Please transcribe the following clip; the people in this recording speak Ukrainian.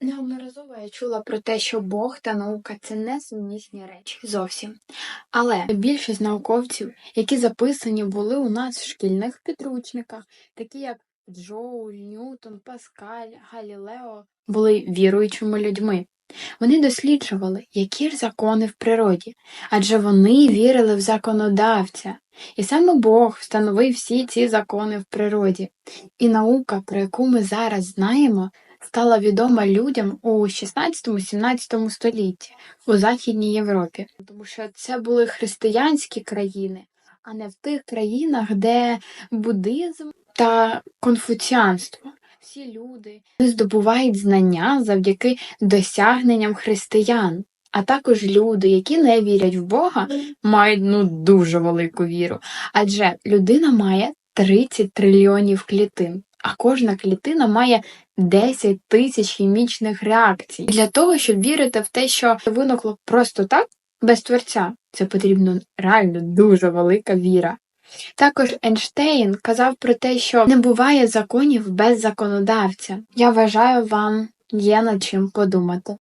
Неодноразово я чула про те, що Бог та наука це не сумісні речі зовсім. Але більшість науковців, які записані були у нас в шкільних підручниках, такі як Джоуль, Ньютон, Паскаль, Галілео, були віруючими людьми. Вони досліджували, які ж закони в природі, адже вони вірили в законодавця. І саме Бог встановив всі ці закони в природі. І наука, про яку ми зараз знаємо, стала відома людям у 16-17 столітті у Західній Європі, тому що це були християнські країни, а не в тих країнах, де буддизм та конфуціанство. Всі люди здобувають знання завдяки досягненням християн. А також люди, які не вірять в Бога, мають ну дуже велику віру. Адже людина має 30 трильйонів клітин, а кожна клітина має 10 тисяч хімічних реакцій. Для того, щоб вірити в те, що виникло просто так, без творця, це потрібно реально дуже велика віра. Також Ейнштейн казав про те, що не буває законів без законодавця. Я вважаю, вам є над чим подумати.